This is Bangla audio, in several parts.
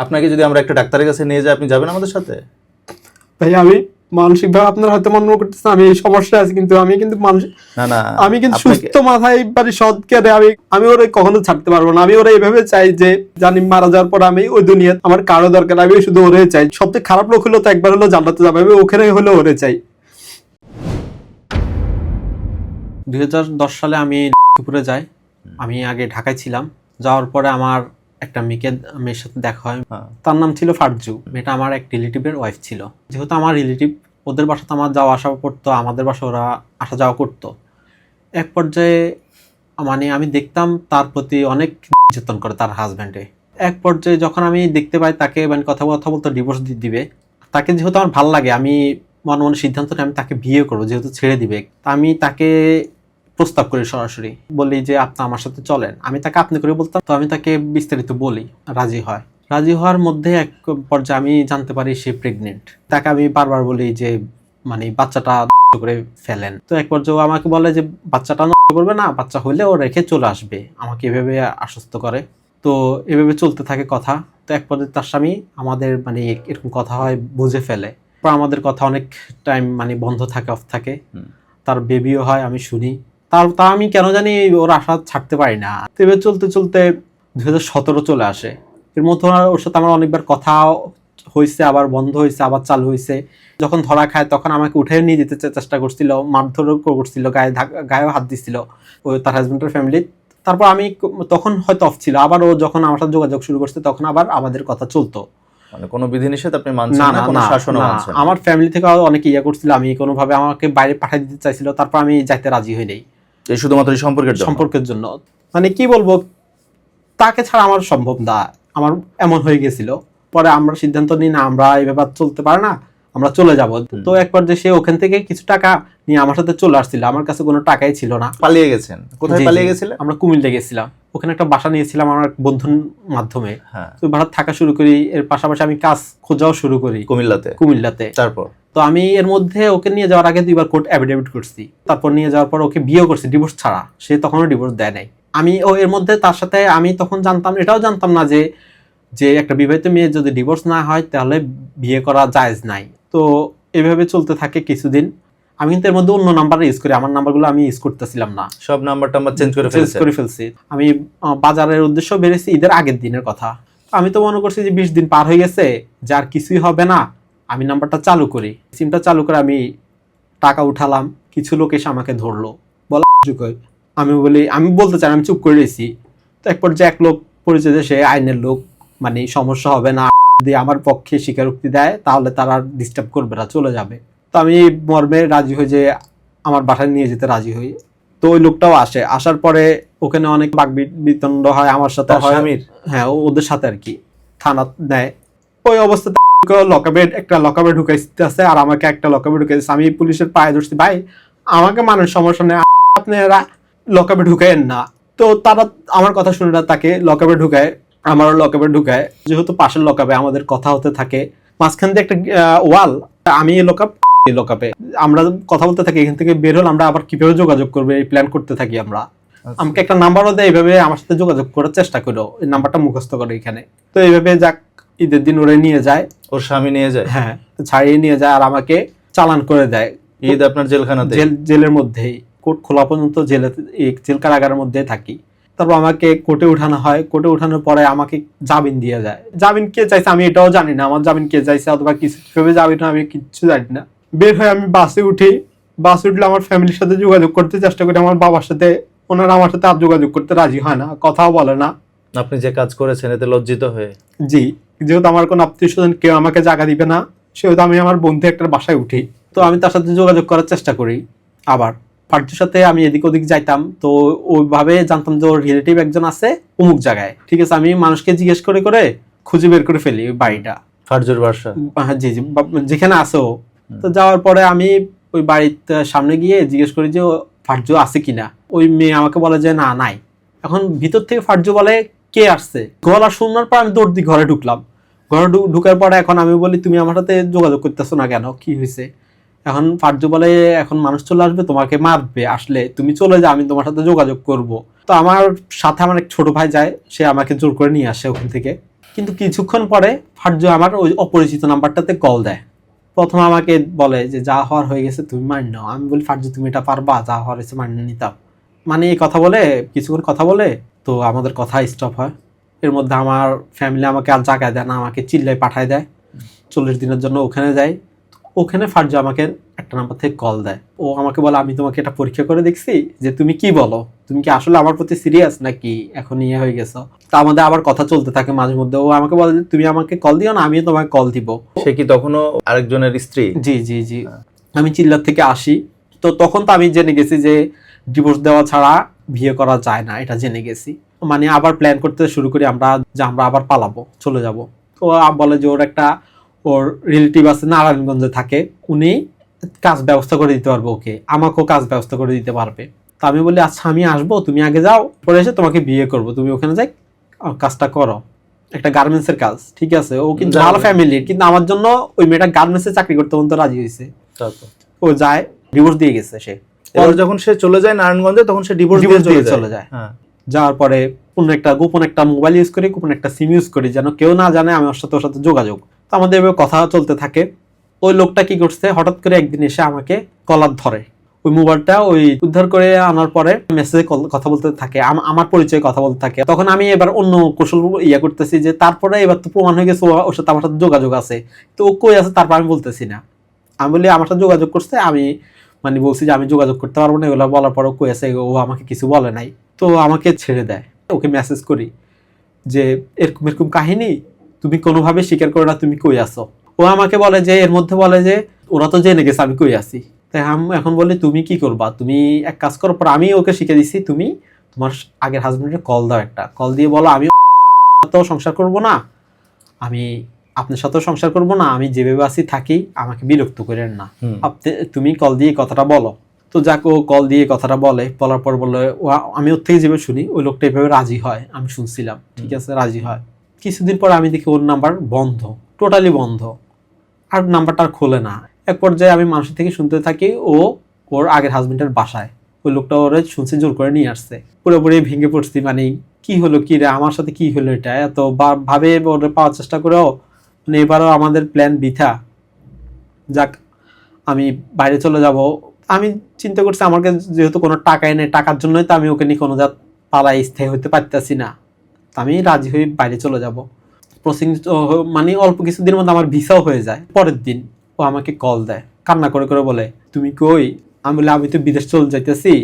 আপনাকে যদি আমরা একটা ডাক্তারের কাছে নিয়ে যাই আপনি যাবেন আমাদের সাথে? ভাই আমি মানসিকভাবে আপনার হয়তো মনে করতেছেন আমি এই সমস্যা আছে কিন্তু আমি কিন্তু মানসিক না না আমি কিন্তু সুস্থ মাথায় বাড়ি সৎ জ্ঞানে আমি আমি ওরা কখনো ছাড়তে পারব না। আমি ওরা এইভাবে চাই যে জানি মারা যাওয়ার পর আমি ওই দুনিয়া আমার কারও দরকার আমি শুধু ওরে চাই। সবচেয়ে খারাপ লোক হলো তো একবার হলো জানাতে যাবে আমি ওখানে হলে ওরে চাই। দুই হাজার দশ সালে আমি দুপুরে যাই। আমি আগে ঢাকায় ছিলাম। যাওয়ার পরে আমার একটা মেয়েকে মেয়ের সাথে দেখা হয়। হ্যাঁ। তার নাম ছিল ফারজু। মেয়েটা আমার এক রিলেটিভের ওয়াইফ ছিল। যেহেতু আমার রিলেটিভ ওদের বাসাতে আমার যাওয়া আসা করতো আমাদের বাসা ওরা আসা যাওয়া করতো। এক পর্যায়ে মানে আমি দেখতাম তার প্রতি অনেক নির্যাতন করে তার হাজব্যান্ডে এক পর্যায়ে যখন আমি দেখতে পাই তাকে মানে কথা কথা বলতো ডিভোর্স দিবে তাকে যেহেতু আমার ভালো লাগে আমি মনে মনে সিদ্ধান্ত নিই আমি তাকে বিয়ে করব যেহেতু ছেড়ে দিবে। তা আমি তাকে প্রস্তাব করি সরাসরি বলি যে আপনি আমার সাথে চলেন। আমি তাকে আপনি করে বলতাম তো আমি তাকে বিস্তারিত বলি রাজি হয়। রাজি হওয়ার মধ্যে এক পর্যায়ে আমি জানতে পারি সে প্রেগনেন্ট তাকে আমি বারবার বলি যে মানে বাচ্চাটা করে ফেলেন। তো এক পর্যায়ে আমাকে বলে যে বাচ্চাটা করবে না বাচ্চা হইলে ও রেখে চলে আসবে। আমাকে এভাবে আশ্বস্ত করে। তো এভাবে চলতে থাকে কথা। তো এক পর্যায়ে তার স্বামী আমাদের মানে এরকম কথা হয় বুঝে ফেলে। আমাদের কথা অনেক টাইম মানে বন্ধ থাকে অফ থাকে। তার বেবিও হয় আমি শুনি। তার তা আমি কেন জানি ওর আশা ছাড়তে পারি না। তো এভাবে চলতে চলতে দুই হাজার সতেরো চলে আসে। এর মধ্যে ওর সাথে আমার অনেকবার কথা হয়েছে আবার বন্ধ হয়েছে আবার চালু হয়েছে যখন ধরা খায় তখন আমাকে উঠে নিয়ে যেতে চেষ্টা করছিল মারধরও করছিল গায়ে গায়েও হাত দিছিল ওই তার হাজবেন্ডের ফ্যামিলি তারপর আমি তখন হয়তো অফ ছিল আবার ও যখন আমার সাথে যোগাযোগ শুরু করছে তখন আবার আমাদের কথা চলতো। মানে কোনো বিধিনিষেধ আপনি মানছেন না কোনো না, শাসনও না, মানছেন আমার ফ্যামিলি থেকে অনেক ইয়ে করছিল আমি কোনোভাবে আমাকে বাইরে পাঠিয়ে দিতে চাইছিল তারপর আমি যাইতে রাজি হই নাই। এই শুধুমাত্র সম্পর্কের সম্পর্কের জন্য। মানে কি বলব, তাকে ছাড়া আমার সম্ভব না। আমার এমন হয়ে গেছিল। পরে আমরা সিদ্ধান্ত নিই, না, আমরা এই ব্যাপার চলতে পারে না। আমরা চলে যাব। তো একবার যে সে ওখান থেকে কিছু টাকা নিয়ে আমার সাথে চলে আসছিল আমার কাছে কোনো টাকাই ছিল না। পালিয়ে গেছেন? কোথায় পালিয়ে। গেছিলেন? আমরা কুমিল্লা গেছিলাম। ওখানে একটা বাসা নিয়েছিলাম আমার বন্ধুর মাধ্যমে। হ্যাঁ। তো ভাড়া থাকা শুরু করি এর পাশাপাশি আমি কাজ খোঁজাও শুরু করি। কুমিল্লাতে? কুমিল্লাতে। তারপর? তো আমি এর মধ্যে ওকে নিয়ে যাওয়ার আগে দুইবার কোর্ট অ্যাফিডেভিট করছি। তারপর নিয়ে যাওয়ার পর ওকে বিয়ে করছি ডিভোর্স ছাড়া। সে তখনও ডিভোর্স দেয় নাই। আমি ও এর মধ্যে তার সাথে আমি তখন জানতাম এটাও জানতাম না যে যে একটা বিবাহিত মেয়ে যদি ডিভোর্স না হয় তাহলে বিয়ে করা জায়েজ নাই। তো এভাবে চলতে থাকে কিছুদিন। আমি কিন্তু এর মধ্যে অন্য নাম্বার ইউজ করি আমার নাম্বারগুলো আমি ইউজ করতেছিলাম না। সব নাম্বার টাম্বার চেঞ্জ করে চেঞ্জ করে ফেলছি। আমি বাজারের উদ্দেশ্য বেড়েছি ঈদের আগের দিনের কথা। আমি তো মনে করছি যে বিশ দিন পার হয়ে গেছে যে আর কিছুই হবে না আমি নাম্বারটা চালু করি। সিমটা চালু করে আমি টাকা উঠালাম কিছু লোক এসে আমাকে ধরলো। বলা আমি বলি আমি বলতে চাই আমি চুপ করে রয়েছি। তো এক পর্যায়ে এক লোক পরিচয় সে আইনের লোক মানে সমস্যা হবে না যদি আমার পক্ষে স্বীকারোক্তি দেয় তাহলে তারা আর ডিস্টার্ব করবে না চলে যাবে। তো আমি মর্মে রাজি হই যে আমার বাসায় নিয়ে যেতে রাজি হই। তো ওই লোকটাও আসে। আসার পরে ওখানে অনেক বাক বিতণ্ড হয় আমার সাথে হয়। হ্যাঁ ওদের সাথে আর কি। থানা নেয় ওই অবস্থাতে লকাবে একটা লকাবে ঢুকাইতে আছে আর আমাকে একটা লকাবে ঢুকাইছে আমি পুলিশের পায়ে ধরছি ভাই আমাকে মানুষ সমস্যা নেই। আপনারা লকাবে ঢুকাইন না। তো তারা আমার কথা শুনে না তাকে লকাবে ঢুকায়। আমারও লকাবে ঢুকায়। যেহেতু পাশের লকাবে আমাদের কথা হতে থাকে মাঝখান দিয়ে একটা ওয়াল আমি এই লকাপ এই আমরা কথা বলতে থাকি এখান থেকে বের হলে আমরা আবার কীভাবে যোগাযোগ করব এই প্ল্যান করতে থাকি আমরা। আমাকে একটা নাম্বারও দেয় এইভাবে আমার সাথে যোগাযোগ করার চেষ্টা করো। এই নাম্বারটা মুখস্থ করো এখানে। তো এইভাবে যাক ঈদের দিন ওরে নিয়ে যায়। ওর স্বামী নিয়ে যায়? হ্যাঁ ছাড়িয়ে নিয়ে যায় আর আমাকে চালান করে দেয়। ঈদ আপনার জেলখানাতে জেল জেলের মধ্যেই। কোর্ট খোলা পর্যন্ত জেলে জেল কারাগারের মধ্যে থাকি। তারপর আমাকে কোর্টে উঠানো হয়। কোর্টে উঠানোর পরে আমাকে জামিন দিয়ে যায় জামিন কে চাইছে আমি এটাও জানি না। আমার জামিন কে চাইছে অথবা কিছু কীভাবে জামিন হয় আমি কিচ্ছু জানি না। বের হয়ে আমি বাসে উঠি। বাসে উঠলে আমার ফ্যামিলির সাথে যোগাযোগ করতে চেষ্টা করি। আমার বাবার সাথে ওনারা আমার সাথে আর যোগাযোগ করতে রাজি হয় না। কথাও বলে না। আপনি যে কাজ করেছেন এতে লজ্জিত হয়ে? জি। যেহেতু আমার কোনো আত্মীয় স্বজন কেউ আমাকে জায়গা দিবে না সেহেতু আমি আমার বন্ধু একটা বাসায় উঠি। তো আমি তার সাথে যোগাযোগ করার চেষ্টা করি আবার। ফার্জুর সাথে আমি এদিক ওদিক যাইতাম তো ওইভাবে জানতাম যে ওর রিলেটিভ একজন আছে অমুক জায়গায়। ঠিক আছে আমি মানুষকে জিজ্ঞেস করে করে খুঁজে বের করে ফেলি ওই বাড়িটা। ফারজুর বাসা। হ্যাঁ, জি জি যেখানে আছে ও। তো যাওয়ার পরে আমি ওই বাড়ির সামনে গিয়ে জিজ্ঞেস করি যে ফার্জু আছে কিনা? ওই মেয়ে আমাকে বলে যে না নাই। এখন ভিতর থেকে ফার্জু বলে কে আসছে? গলা শোনার পর আমি দৌড় দিয়ে ঘরে ঢুকলাম। ঘরে ঢুকার পরে এখন আমি বলি তুমি আমার সাথে যোগাযোগ করতেছো না কেন? কি হয়েছে এখন ফার্জু বলে, এখন মানুষ চলে আসবে, তোমাকে মারবে। আসলে তুমি চলে যাও, আমি তোমার সাথে যোগাযোগ করব। তো আমার সাথে আমার এক ছোট ভাই যায়, সে আমাকে জোর করে নিয়ে আসে ওখান থেকে। কিন্তু কিছুক্ষণ পরে ফার্জু আমার ওই অপরিচিত নাম্বারটাতে কল দেয়। প্রথম আমাকে বলে যে, যা হওয়ার হয়ে গেছে, তুমি মান্য নাও। আমি বলি, ফার্জু, তুমি এটা পারবা, যা হওয়ার হয়েছে মান্য নিতাম মানে এই কথা বলে, কিছুক্ষণ কথা বলে, তো আমাদের কথা স্টপ হয়। এর মধ্যে আমার ফ্যামিলি আমাকে আর জায়গায় দেয় না, আমাকে চিল্লায় পাঠায় দেয়। চল্লিশ দিনের জন্য ওখানে যাই। ওখানে ফার্জু আমাকে একটা নাম্বার থেকে কল দেয়। ও আমাকে বলে আমি তোমাকে এটা পরীক্ষা করে দেখছি যে তুমি কি বলো? তুমি কি আসলে আমার প্রতি সিরিয়াস নাকি? এখন ইয়ে হয়ে গেছো? তা আমাদের আবার কথা চলতে থাকে মাঝে মধ্যে। ও আমাকে বলে যে তুমি আমাকে কল দিও না আমিও তোমাকে কল দিব। সে কি তখনও আরেকজনের স্ত্রী? জি জি জি। আমি চিল্লার থেকে আসি। তো তখন তো আমি জেনে গেছি যে ডিভোর্স দেওয়া ছাড়া বিয়ে করা যায় না এটা জেনে গেছি। মানে আবার প্ল্যান করতে শুরু করি আমরা যে আমরা আবার পালাবো চলে যাব। তো বলে যে ওর একটা ওর রিলেটিভ আছে নারায়ণগঞ্জে থাকে উনি কাজ ব্যবস্থা করে দিতে পারবে ওকে আমাকেও কাজ ব্যবস্থা করে দিতে পারবে। তো আমি বলি আচ্ছা আমি আসব তুমি আগে যাও পরে এসে তোমাকে বিয়ে করব তুমি ওখানে যাই কাজটা করো। একটা গার্মেন্টসের কাজ ঠিক আছে? ও কিন্তু ভালো। ফ্যামিলির কিন্তু আমার জন্য ওই মেয়েটা গার্মেন্টসে চাকরি করতে পর্যন্ত রাজি হয়েছে। ও যায় ডিভোর্স দিয়ে গেছে সে। এবার যখন সে চলে যায় নারায়ণগঞ্জে তখন সে ডিভোর্স দিয়ে চলে যায়। হ্যাঁ। যাওয়ার পরে কোন একটা গোপন একটা মোবাইল ইউজ করি গোপন একটা সিম ইউজ করি যেন কেউ না জানে আমি ওর সাথে ওর সাথে যোগাযোগ। তো আমাদের এভাবে কথা চলতে থাকে। ওই লোকটা কি করছে? হঠাৎ করে একদিন এসে আমাকে কলার ধরে। ওই মোবাইলটা ওই উদ্ধার করে আনার পরে মেসেজে কথা বলতে থাকে। আম- আমার পরিচয়ে কথা বলতে থাকে। তখন আমি এবার অন্য কৌশল ইয়া করতেছি যে তারপরে এবার তো প্রমাণ হয়ে গেছে ওর সাথে আমার সাথে যোগাযোগ আছে। তো ও কই আছে তারপর আমি বলতেছি না। আমি বলি, আমার সাথে যোগাযোগ করছে, আমি মানে বলছি যে আমি যোগাযোগ করতে পারব না, এগুলো বলার পরও কই আছে, ও আমাকে কিছু বলে নাই। তো আমাকে ছেড়ে দেয়। ওকে মেসেজ করি যে, এরকম এরকম কাহিনী তুমি কোনোভাবে স্বীকার করো না তুমি কই আসো ও আমাকে বলে যে এর মধ্যে বলে যে ওরা তো জেনে গেছে আমি কই আছি। তাই আমি এখন বলি তুমি কি করবা? তুমি এক কাজ করো পর আমি ওকে শিখে দিছি তুমি তোমার আগের হাজবেন্ডের কল দাও একটা। কল দিয়ে বলো আমি তো সংসার করব না। আমি আপনার সাথেও সংসার করব না। আমি যেভাবে আছি থাকি আমাকে বিরক্ত করেন না। আপনি তুমি কল দিয়ে কথাটা বলো। তো যাক ও কল দিয়ে কথাটা বলে। বলার পর বলে আমি ওর থেকে যেভাবে শুনি ওই লোকটা এভাবে রাজি হয়। আমি শুনছিলাম। ঠিক আছে রাজি হয়। কিছুদিন পর আমি দেখি ওর নাম্বার বন্ধ টোটালি বন্ধ। আর নাম্বারটা আর খোলে না। এক পর্যায়ে আমি মানুষের থেকে শুনতে থাকি ও ওর আগের হাজবেন্ডের বাসায়। ওই লোকটা ওরে শুনছে, জোর করে নিয়ে আসছে। পুরোপুরি ভেঙে পড়ছি মানে কি হলো, কি রে, আমার সাথে কি হলো এটা? এত ভাবে ওরে পাওয়ার চেষ্টা করেও মানে এবারও আমাদের প্ল্যান বৃথা। যাক, আমি বাইরে চলে যাব। আমি চিন্তা করছি আমার যেহেতু কোনো টাকাই নেই, টাকার জন্যই তো আমি ওকে নিয়ে কোনো জাত পালায় স্থায়ী হতে পারতেছি না। আমি রাজি হয়ে বাইরে চলে যাব। প্রসিং মানে অল্প কিছুদিনের মধ্যে আমার ভিসাও হয়ে যায়। পরের দিন ও আমাকে কল দেয়। কান্না করে করে বলে, তুমি কই? আমি বলি, আমি তো বিদেশ চলে যাইতেছি।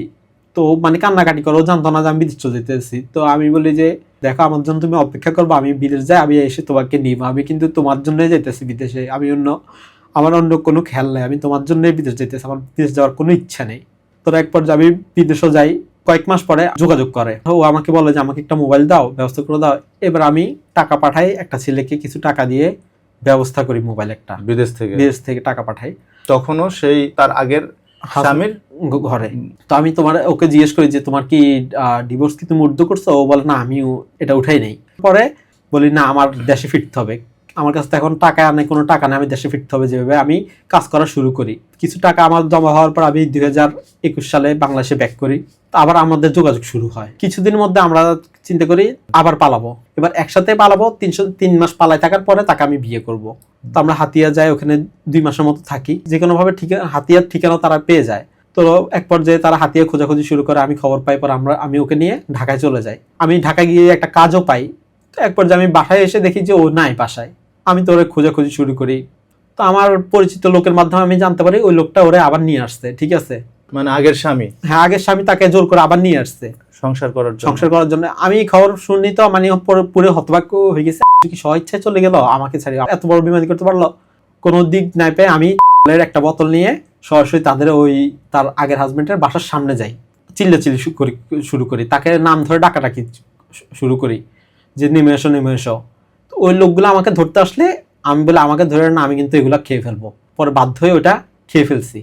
তো মানে কান্নাকাটি করো জানতো না যে আমি বিদেশ চলে যেতেছি তো আমি বলি যে, দেখো, আমার জন্য তুমি অপেক্ষা করব। আমি বিদেশ যাই, আমি এসে তোমাকে নিব। আমি কিন্তু তোমার জন্যই যাইতেছি বিদেশে। আমি অন্য, আমার অন্য কোনো খেয়াল নাই। আমি তোমার জন্যই বিদেশ যাইতেছি। আমার বিদেশ যাওয়ার কোনো ইচ্ছা নেই। তো এক পর্যায়ে আমি বিদেশও যাই। কয়েক মাস পরে যোগাযোগ করে। ও আমাকে বলে যে আমাকে একটা মোবাইল দাও ব্যবস্থা করে দাও। এবার আমি টাকা পাঠাই একটা ছেলেকে কিছু টাকা দিয়ে ব্যবস্থা করি মোবাইল একটা। বিদেশ থেকে? বিদেশ থেকে টাকা পাঠাই। তখনও সেই তার আগের স্বামীর? ঘরে। তো আমি তোমার ওকে জিজ্ঞেস করি যে তোমার কি ডিভোর্স কি তুমি উর্দু করছ? ও বলে না আমিও এটা উঠাই নেই। পরে বলি না আমার দেশে ফিরতে হবে। আমার কাছে এখন টাকা নেই, কোনো টাকা নেই, আমি দেশে ফিরতে হবে যেভাবে আমি কাজ করা শুরু করি। কিছু টাকা আমার জমা হওয়ার পর আমি দুই হাজার একুশ সালে বাংলাদেশে ব্যাক করি। আবার আমাদের যোগাযোগ শুরু হয়। কিছুদিনের মধ্যে আমরা চিন্তা করি আবার পালাবো। এবার একসাথে পালাবো, তিনশো, তিন মাস পালায় থাকার পরে তাকে আমি বিয়ে করব। তো আমরা হাতিয়া যাই, ওখানে দুই মাসের মতো থাকি। যে কোনো ভাবে ঠিক, হাতিয়ার ঠিকানা তারা পেয়ে যায়। তো এক পর্যায়ে তারা হাতিয়ে খোঁজাখুঁজি শুরু করে, আমি খবর পাই, পর আমরা, আমি ওকে নিয়ে ঢাকায় চলে যাই। আমি ঢাকায় গিয়ে একটা কাজও পাই। এক পর্যায়ে আমি বাসায় এসে দেখি যে ও নাই বাসায়। আমি তো ওরে খোঁজাখুঁজি শুরু করি। তো আমার পরিচিত লোকের মাধ্যমে আমি জানতে পারি ওই লোকটা ওরে আবার নিয়ে আসছে ঠিক আছে? মানে আগের স্বামী? হ্যাঁ আগের স্বামী তাকে জোর করে আবার নিয়ে আসছে। সংসার করার জন্য? সংসার করার জন্য। আমি খবর শুনি তো মানে পুরো- হতবাক্য হয়ে গেছে। কি স্বইচ্ছায় চলে গেল? আমাকে ছাড়িয়ে এত বড় বিমানি করতে পারল? কোনো দিক নাই পেয়ে আমি একটা বোতল নিয়ে সরাসরি তাদের ওই তার আগের হাজবেন্ডের বাসার সামনে যাই। চিল্লা চিল্লি শুরু করি। তাকে নাম ধরে ডাকাডাকি শু- শুরু করি। যে নেমে এসো নেমে এসো তো ওই লোকগুলো আমাকে ধরতে আসলে আমি বলে, আমাকে ধরে না, আমি কিন্তু এগুলো খেয়ে ফেলব। পরে বাধ্য হয়ে ওটা খেয়ে ফেলছি।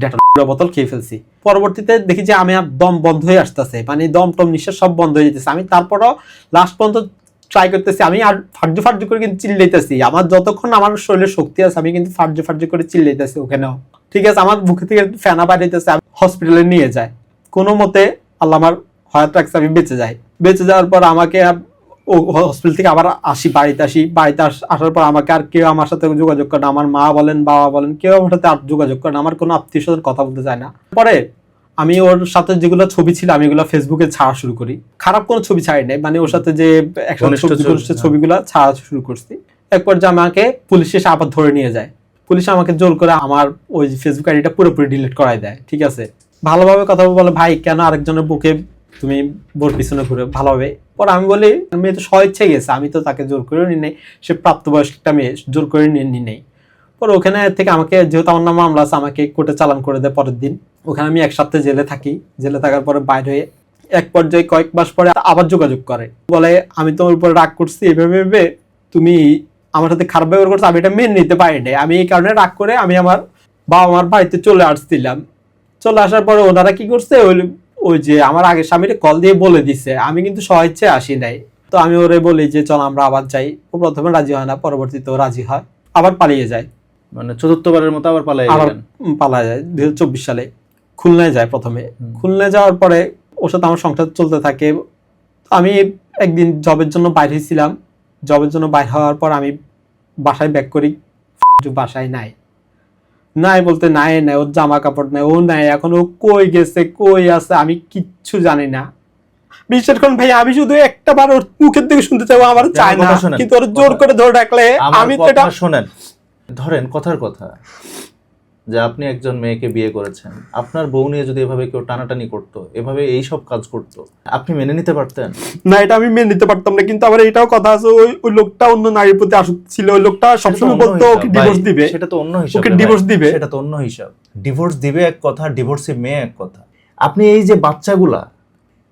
ডেটা বোতল খেয়ে ফেলছি। পরবর্তীতে দেখি যে আমি আর দম বন্ধ হয়ে আসতেছে। মানে দম টম নিঃশ্বাস সব বন্ধ হয়ে যেতেছে। আমি তারপরও লাস্ট পর্যন্ত ট্রাই করতেছি। আমি আর ফার্জু ফার্জু করে কিন্তু চিল্লাইতেছি। আমার যতক্ষণ আমার শরীরে শক্তি আছে, আমি কিন্তু ফার্জু ফার্জু করে চিল্লাইতেছি ওখানেও। ঠিক আছে, আমার বুকে থেকে ফেনা বাড়িতেছে আমি হসপিটালে নিয়ে যায় কোনো মতে আল্লাহ আমার হয়াত রাখছে, আমি বেঁচে যাই। বেঁচে যাওয়ার পর আমাকে ও হসপিটাল থেকে আবার আসি বাড়িতে আসি। বাড়িতে আসার পর আমাকে আর কেউ আমার সাথে যোগাযোগ করে না। আমার মা বলেন বাবা বলেন কেউ আমার সাথে আর যোগাযোগ করে না। আমার কোনো আত্মীয় স্বজন কথা বলতে চায় না। পরে আমি ওর সাথে যেগুলো ছবি ছিল আমি এগুলো ফেসবুকে ছাড়া শুরু করি। খারাপ কোনো ছবি ছাড়ি নাই। মানে ওর সাথে যে একসাথে। ছবিগুলো ছাড়া শুরু করছি। এক পর্যায়ে আমাকে পুলিশ এসে আবার ধরে নিয়ে যায়। পুলিশ আমাকে জোর করে আমার ওই ফেসবুক আইডিটা পুরোপুরি ডিলিট করাই দেয়। ঠিক আছে? ভালোভাবে কথা বলে ভাই কেন আরেকজনের বুকে তুমি বোর পিছনে ঘুরে? ভালোভাবে পরে আমি বলি, মেয়ে তো স্বেচ্ছা গেছে, আমি তো তাকে জোর করে নিই সে প্রাপ্তবয়স্ক একটা মেয়ে, জোর করে নিয়ে নেই পরে ওখানে থেকে আমাকে, যেহেতু আমার নাম মামলা আছে, আমাকে কোর্টে চালান করে দেয় পরের দিন। ওখানে আমি এক সপ্তাহ জেলে থাকি। জেলে থাকার পরে বাইরে হয়ে এক পর্যায়ে কয়েক মাস পরে আবার যোগাযোগ করে। বলে, আমি তোমার উপর রাগ করছি, এভাবে ভেবে তুমি আমার সাথে খারাপ ব্যবহার করছ, আমি এটা মেনে নিতে পারি নাই। আমি এই কারণে রাগ করে আমি আমার বাবা মার বাড়িতে চলে আসছিলাম। চলে আসার পরে ওনারা কি করছে, ওই ওই যে আমার আগের স্বামীরে কল দিয়ে বলে দিছে। আমি কিন্তু স্বেচ্ছা আসি নাই। তো আমি ওরে বলি যে চল আমরা আবার যাই। ও প্রথমে রাজি হয় না পরবর্তীতে রাজি হয়। আবার পালিয়ে যায়। মানে চতুর্থবারের মতো আবার পালাই আবার পালা যায়। দুই হাজার চব্বিশ সালে খুলনায় যায় প্রথমে। খুলনায় যাওয়ার পরে ওর সাথে আমার সংসার চলতে থাকে। আমি একদিন জবের জন্য বাইরে ছিলাম জবের জন্য বাইর হওয়ার পর আমি বাসায় ব্যাক করি। বাসায় নাই। নাই বলতে নাই নাই ওর জামা কাপড় নাই ও নাই এখন ও কই গেছে কই আছে আমি কিচ্ছু জানি না। বিশ্বাস করুন ভাই আমি শুধু একটা বার ওর মুখের দিকে শুনতে চাই আমার চাই না। কিন্তু ওর জোর করে ধরে ডাকলে আমার আমি তো এটা শোনেন। ধরেন কথার কথা। যে আপনি একজন মেয়েকে বিয়ে করেছেন আপনার বউ নিয়ে যদি এভাবে কেউ টানাটানি করতো এভাবে এই সব কাজ করতো আপনি মেনে নিতে পারতেন? না এটা আমি মেনে নিতে পারতাম না কিন্তু আবার এটাও কথা আছে ওই ওই লোকটা অন্য নারীর প্রতি আসক্ত ছিল ওই লোকটা সবসময় বলতো ওকে ডিভোর্স দিবে সেটা তো অন্য হিসাব ওকে divorce দিবে। সেটা তো অন্য হিসাব। ডিভোর্স দিবে এক কথা ডিভোর্সে মেয়ে এক কথা। আপনি এই যে বাচ্চাগুলা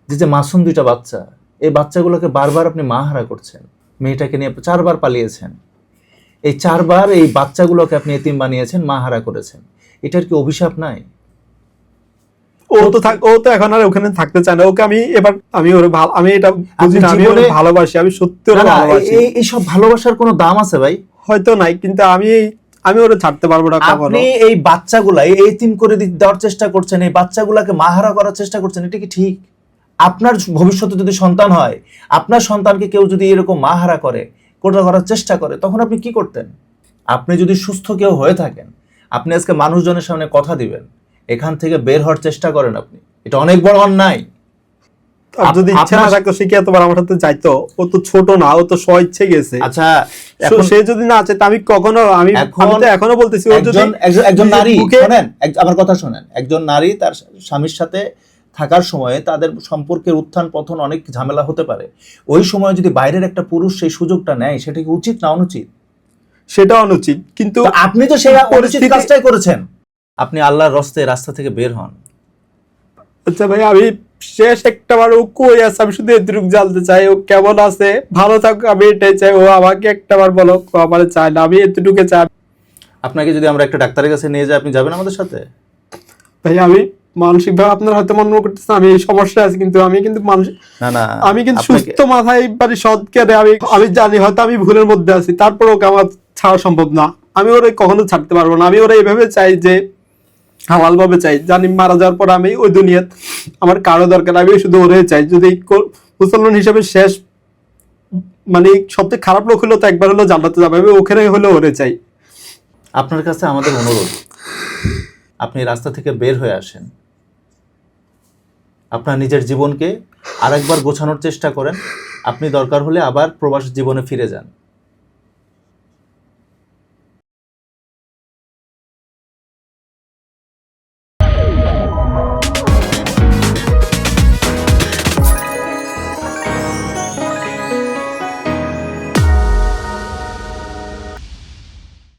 যে যে মাসুম দুইটা বাচ্চা এই বাচ্চাগুলোকে বারবার আপনি মাহারা করছেন মেয়েটাকে নিয়ে চারবার পালিয়েছেন এই চারবার এই বাচ্চাগুলোকে আপনি এতিম বানিয়েছেন মাহারা করেছেন। এটার কি অভিশাপ নাই? ও তো থাক ও তো এখন আর ওখানে থাকতে চায় না। ওকে আমি এবার আমি ওর ভালো আমি এটা বুঝি না আমি ওর ভালোবাসি আমি সত্যি ওর ভালোবাসি। এই এই সব ভালোবাসার কোনো দাম আছে ভাই? হয়তো নাই কিন্তু আমি আমি ওরে ছাড়তে পারব না কখনো। আপনি এই বাচ্চাগুলা এই এতিম করে দেওয়ার চেষ্টা করছেন এই বাচ্চাগুলাকে মাহারা করার চেষ্টা করছেন এটা কি ঠিক? আপনার ভবিষ্যতে যদি সন্তান হয় আপনার সন্তানকে কেউ যদি এরকম মাহারা করে কোটা করার চেষ্টা করে তখন আপনি কি করতেন? আপনি যদি সুস্থ কেউ হয়ে থাকেন আপনি আজকে মানুষজনের সামনে কথা দিবেন এখান থেকে বের হওয়ার চেষ্টা করেন আপনি। এটা অনেক বড় অন্যায়। যদি ইচ্ছা না থাকতো সে কি এতবার আমার সাথে যাইতো? ও তো ছোট না ও তো স্বইচ্ছে গেছে। আচ্ছা সে যদি না চায় তা আমি কখনো আমি এখন- তো এখনও বলতেছি ও যদি একজন একজন একজন নারী শোনেন আমার কথা শোনেন। একজন নারী তার স্বামীর সাথে থাকার সময়ে তাদের সম্পর্কের উত্থান পথন অনেক ঝামেলা হতে পারে। ওই সময় যদি বাইরের একটা পুরুষ সেই সুযোগটা নেয় সেটা কি উচিত না অনুচিত? সেটা অনুচিত কিন্তু আপনি তো সেই অনুচিত কাজটাই করেছেন। আপনি আল্লাহর রস্তে রাস্তা থেকে বের হন। আচ্ছা ভাই আমি শেষ একটা বার ও কই আছে আমি শুধু এতটুকু জানতে চাই ও কেমন আছে? ভালো থাক আমি এটাই চাই ও আমাকে একটা বার বলো আমার চায় না আমি এতটুকু চাই। আপনাকে যদি আমরা একটা ডাক্তারের কাছে নিয়ে যাই আপনি যাবেন আমাদের সাথে? ভাই আমি মানসিক ভাবে আপনার হয়তো মনে করতেছেন আমি এই সমস্যা আছে কিন্তু আমি কিন্তু মানসিক না না আমি কিন্তু সুস্থ মাথায় বাড়ি সৎ কেটে আমি আমি জানি হয়তো আমি ভুলের মধ্যে আছি তারপর ওকে আমার ছাড়া সম্ভব না। আমি ওরে কখনো ছাড়তে পারব না। আমি ওরা এইভাবে চাই যে হালাল ভাবে চাই। জানি মারা যাওয়ার পর আমি ওই দুনিয়াত আমার কারও দরকার আমি শুধু ওরে চাই। যদি মুসলমান হিসেবে শেষ মানে সবথেকে খারাপ লোক হলো তো একবার হলো জান্নাতে যাবে। আমি ওখানে হলে ওরে চাই। আপনার কাছে আমাদের অনুরোধ আপনি রাস্তা থেকে বের হয়ে আসেন। আপনার নিজের জীবনকে আরেকবার গোছানোর চেষ্টা করেন। আপনি দরকার হলে আবার প্রবাস জীবনে ফিরে যান।